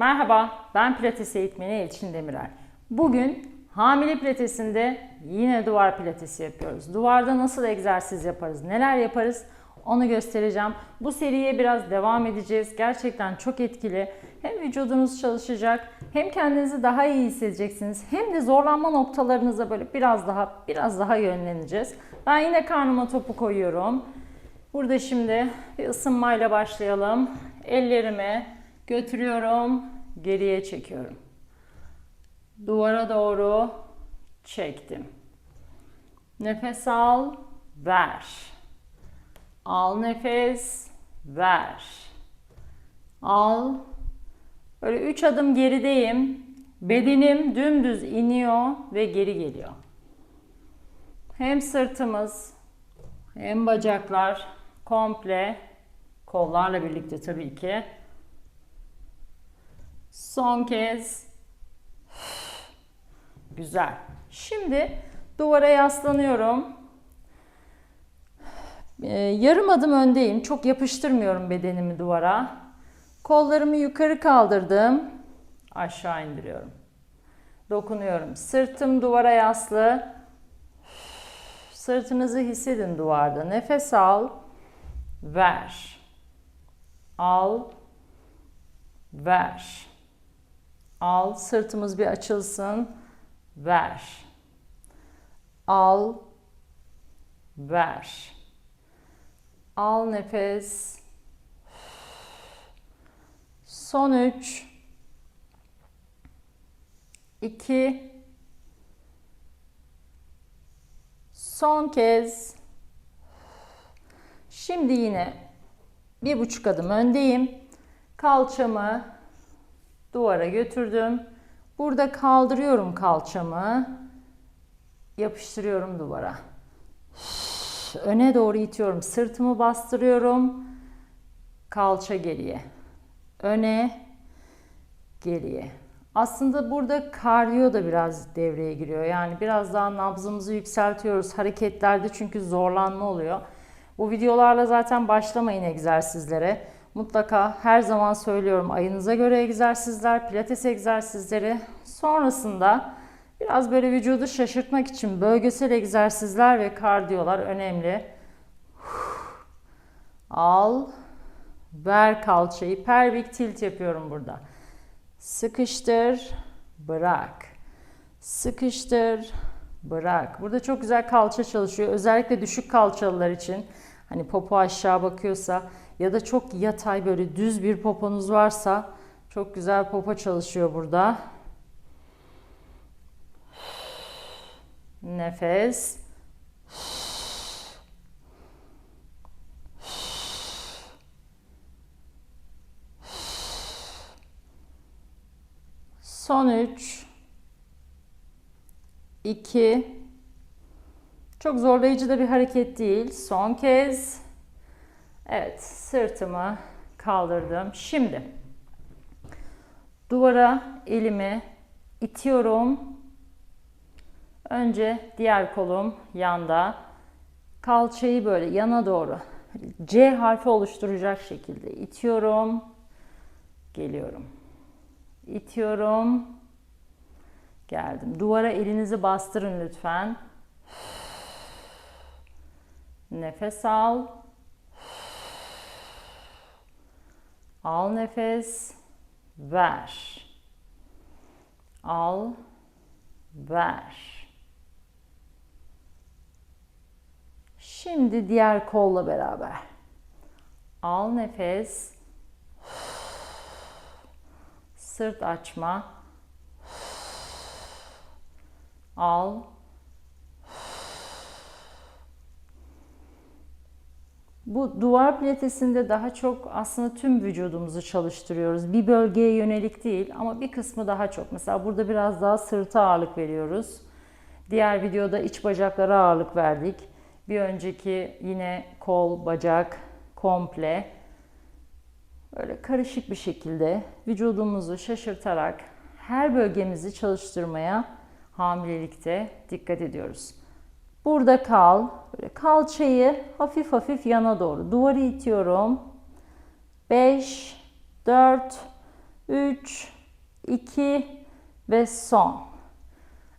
Merhaba, ben Pilates eğitmeni Elçin Demirel. Bugün hamile pilatesinde yine duvar pilatesi yapıyoruz. Duvarda nasıl egzersiz yaparız, neler yaparız onu göstereceğim. Bu seriye biraz devam edeceğiz. Gerçekten çok etkili. Hem vücudunuz çalışacak, hem kendinizi daha iyi hissedeceksiniz. Hem de zorlanma noktalarınıza böyle biraz daha biraz daha yönleneceğiz. Ben yine karnıma topu koyuyorum. Burada şimdi bir ısınmayla başlayalım. Ellerimi götürüyorum, geriye çekiyorum. Duvara doğru çektim. Nefes al, ver. Al nefes, ver. Al. Böyle üç adım gerideyim. Bedenim dümdüz iniyor ve geri geliyor. Hem sırtımız hem bacaklar komple kollarla birlikte tabii ki. Son kez. Güzel. Şimdi duvara yaslanıyorum. Ee, yarım adım öndeyim. Çok yapıştırmıyorum bedenimi duvara. Kollarımı yukarı kaldırdım. Aşağı indiriyorum. Dokunuyorum. Sırtım duvara yaslı. Sırtınızı hissedin duvarda. Nefes al. Ver. Al. Ver. Al. Sırtımız bir açılsın. Ver. Al. Ver. Al nefes. Son üç. İki. Son kez. Şimdi yine bir buçuk adım öndeyim. Kalçamı duvara götürdüm. Burada kaldırıyorum kalçamı. Yapıştırıyorum duvara. Öne doğru itiyorum. Sırtımı bastırıyorum. Kalça geriye. Öne, geriye. Aslında burada kardiyo da biraz devreye giriyor. Yani biraz daha nabzımızı yükseltiyoruz hareketlerde çünkü zorlanma oluyor. Bu videolarla zaten başlamayın egzersizlere. Mutlaka her zaman söylüyorum ayınıza göre egzersizler, pilates egzersizleri. Sonrasında biraz böyle vücudu şaşırtmak için bölgesel egzersizler ve kardiyolar önemli. Al, ver kalçayı. Pelvik tilt yapıyorum burada. Sıkıştır, bırak. Sıkıştır, bırak. Burada çok güzel kalça çalışıyor. Özellikle düşük kalçalılar için. Hani popo aşağı bakıyorsa ya da çok yatay böyle düz bir poponuz varsa çok güzel popo çalışıyor burada. Nefes. Son 3 2 Çok zorlayıcı da bir hareket değil. Son kez. Evet, sırtımı kaldırdım. Şimdi duvara elimi itiyorum. Önce diğer kolum yanda. Kalçayı böyle yana doğru C harfi oluşturacak şekilde itiyorum. Geliyorum. İtiyorum. Geldim. Duvara elinizi bastırın lütfen. Nefes al. Al nefes. Ver. Al. Ver. Şimdi diğer kolla beraber. Al nefes. Sırt açma. Al. Bu duvar pilatesinde daha çok aslında tüm vücudumuzu çalıştırıyoruz. Bir bölgeye yönelik değil ama bir kısmı daha çok. Mesela burada biraz daha sırta ağırlık veriyoruz. Diğer videoda iç bacaklara ağırlık verdik. Bir önceki yine kol, bacak komple böyle karışık bir şekilde vücudumuzu şaşırtarak her bölgemizi çalıştırmaya hamilelikte dikkat ediyoruz. Burada kal. Böyle kalçayı hafif hafif yana doğru. Duvarı itiyorum. 5, 4, 3, 2 ve son.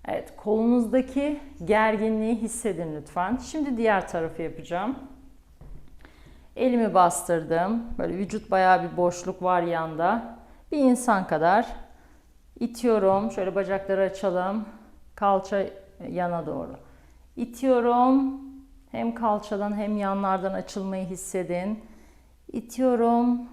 Evet, kolunuzdaki gerginliği hissedin lütfen. Şimdi diğer tarafı yapacağım. Elimi bastırdım. Böyle vücut bayağı bir boşluk var yanda. Bir insan kadar itiyorum. Şöyle bacakları açalım. Kalça yana doğru. İtiyorum. Hem kalçadan hem yanlardan açılmayı hissedin. İtiyorum.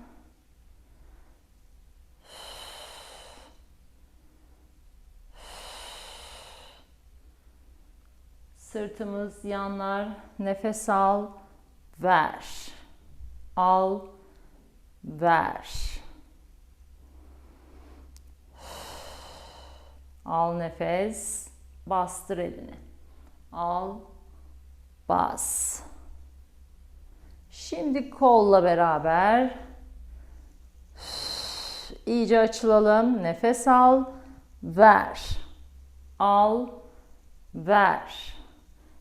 Sırtımız yanlar. Nefes al. Ver. Al. Ver. Al nefes. Bastır elini. Al. Bas. Şimdi kolla beraber iyice açılalım. Nefes al. Ver. Al. Ver.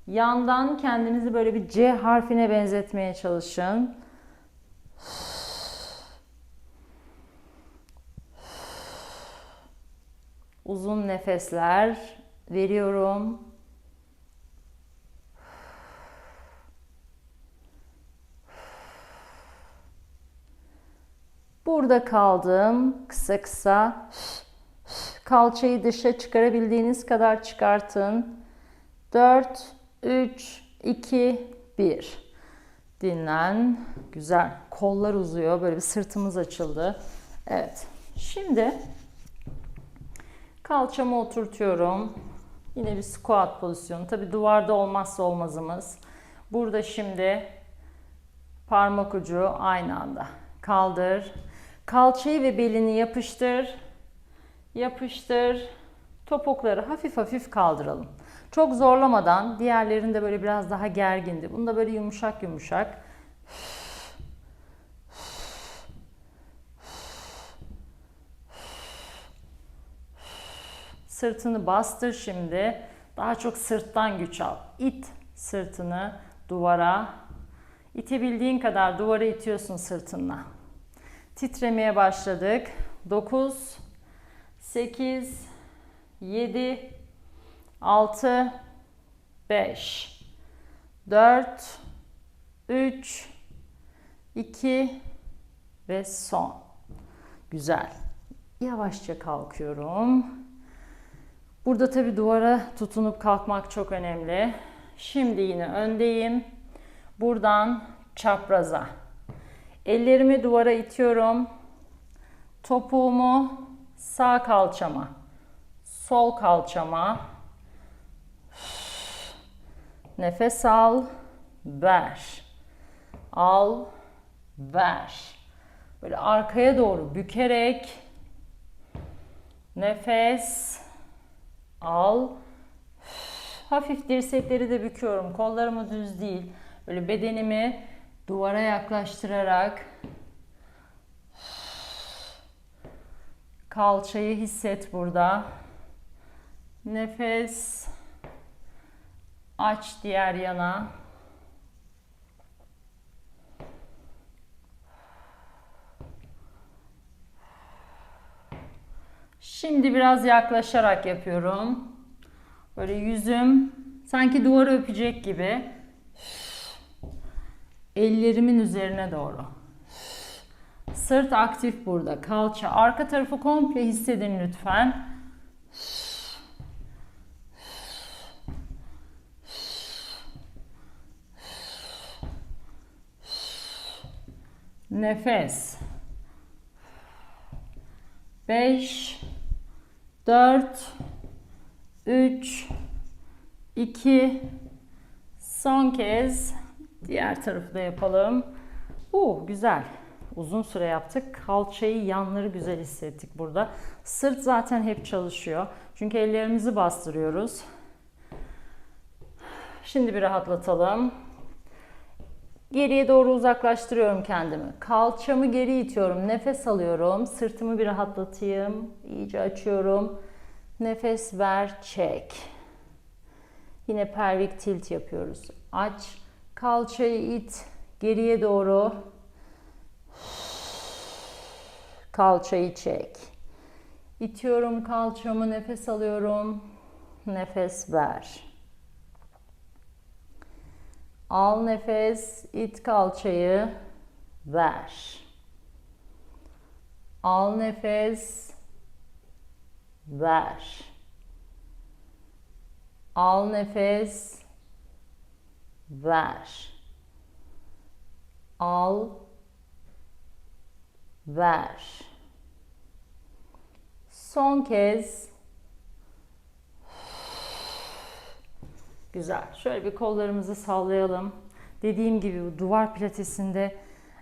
Yandan kendinizi böyle bir C harfine benzetmeye çalışın. Uzun nefesler veriyorum. Burada kaldım. Kısa kısa. Kalçayı dışa çıkarabildiğiniz kadar çıkartın. 4, 3, 2, 1. Dinlen. Güzel. Kollar uzuyor. Böyle bir sırtımız açıldı. Evet. Şimdi kalçamı oturtuyorum. Yine bir squat pozisyonu. Tabi duvarda olmazsa olmazımız. Burada şimdi parmak ucu aynı anda. Kaldır. Kalçayı ve belini yapıştır. Yapıştır. Topukları hafif hafif kaldıralım. Çok zorlamadan diğerlerinde böyle biraz daha gergindi. Bunda böyle yumuşak yumuşak. Sırtını bastır şimdi. Daha çok sırttan güç al. İt sırtını duvara. İtebildiğin kadar duvara itiyorsun sırtınla. Titremeye başladık. 9 8 7 6 5 4 3 2 ve son. Güzel. Yavaşça kalkıyorum. Burada tabi duvara tutunup kalkmak çok önemli. Şimdi yine öndeyim. Buradan çapraza. Ellerimi duvara itiyorum. Topuğumu sağ kalçama, sol kalçama. Nefes al, ver. Al, ver. Böyle arkaya doğru bükerek nefes al. Hafif dirsekleri de büküyorum. Kollarımı düz değil. Böyle bedenimi duvara yaklaştırarak kalçayı hisset burada. Nefes aç diğer yana. Şimdi biraz yaklaşarak yapıyorum. Böyle yüzüm sanki duvarı öpecek gibi. Ellerimin üzerine doğru. Sırt aktif burada. Kalça. Arka tarafı komple hissedin lütfen. Nefes. 5 4 3 2 son kez diğer tarafı da yapalım. Uh, güzel. Uzun süre yaptık. Kalçayı, yanları güzel hissettik burada. Sırt zaten hep çalışıyor. Çünkü ellerimizi bastırıyoruz. Şimdi bir rahatlatalım. Geriye doğru uzaklaştırıyorum kendimi. Kalçamı geri itiyorum. Nefes alıyorum. Sırtımı bir rahatlatayım. İyice açıyorum. Nefes ver, çek. Yine pelvik tilt yapıyoruz. Aç. Kalçayı it. Geriye doğru. Kalçayı çek. İtiyorum kalçamı, nefes alıyorum. Nefes ver. Al nefes, it kalçayı, ver. Al nefes, ver. Al nefes, ver. Al, ver. Son kez. Güzel. Şöyle bir kollarımızı sallayalım. Dediğim gibi bu duvar pilatesinde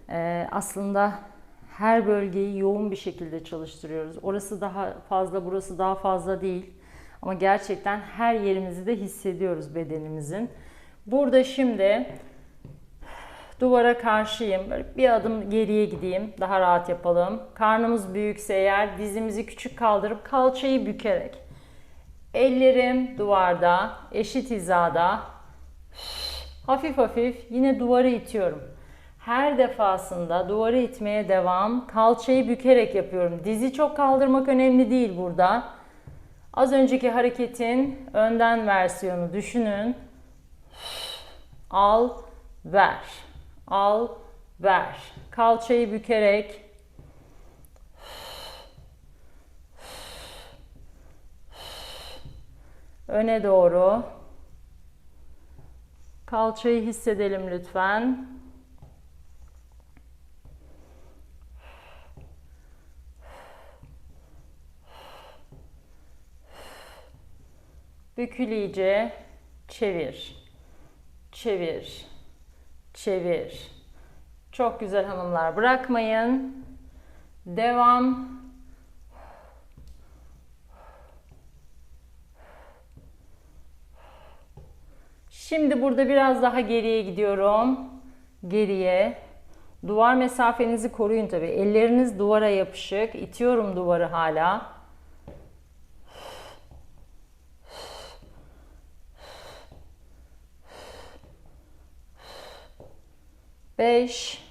e, aslında her bölgeyi yoğun bir şekilde çalıştırıyoruz. Orası daha fazla, burası daha fazla değil. Ama gerçekten her yerimizi de hissediyoruz bedenimizin. Burada şimdi duvara karşıyım. Böyle bir adım geriye gideyim. Daha rahat yapalım. Karnımız büyükse eğer dizimizi küçük kaldırıp kalçayı bükerek. Ellerim duvarda, eşit hizada. Hafif hafif yine duvarı itiyorum. Her defasında duvarı itmeye devam. Kalçayı bükerek yapıyorum. Dizi çok kaldırmak önemli değil burada. Az önceki hareketin önden versiyonu düşünün. Al, ver. Al, ver. Kalçayı bükerek öne doğru kalçayı hissedelim lütfen. Bükül iyice. Çevir. Çevir. Çevir. Çok güzel hanımlar. Bırakmayın. Devam. Şimdi burada biraz daha geriye gidiyorum. Geriye. Duvar mesafenizi koruyun tabii. Elleriniz duvara yapışık. İtiyorum duvarı hala. Beş,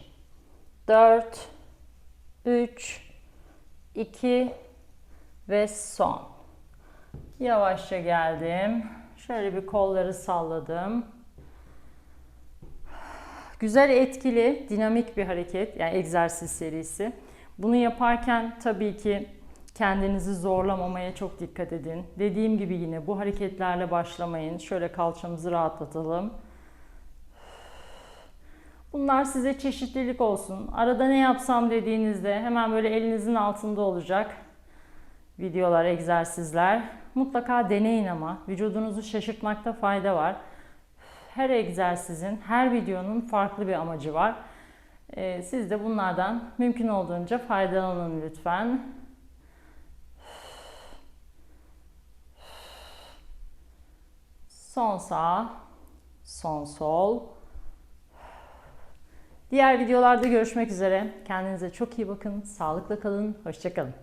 dört, üç, iki ve son. Yavaşça geldim. Şöyle bir kolları salladım. Güzel, etkili, dinamik bir hareket, yani egzersiz serisi. Bunu yaparken tabii ki kendinizi zorlamamaya çok dikkat edin. Dediğim gibi yine bu hareketlerle başlamayın. Şöyle kalçamızı rahatlatalım. Bunlar size çeşitlilik olsun. Arada ne yapsam dediğinizde hemen böyle elinizin altında olacak videolar, egzersizler. Mutlaka deneyin ama vücudunuzu şaşırtmakta fayda var. Her egzersizin, her videonun farklı bir amacı var. Ee, siz de bunlardan mümkün olduğunca faydalanın lütfen. Son sağ, son sol. Diğer videolarda görüşmek üzere. Kendinize çok iyi bakın. Sağlıkla kalın. Hoşçakalın.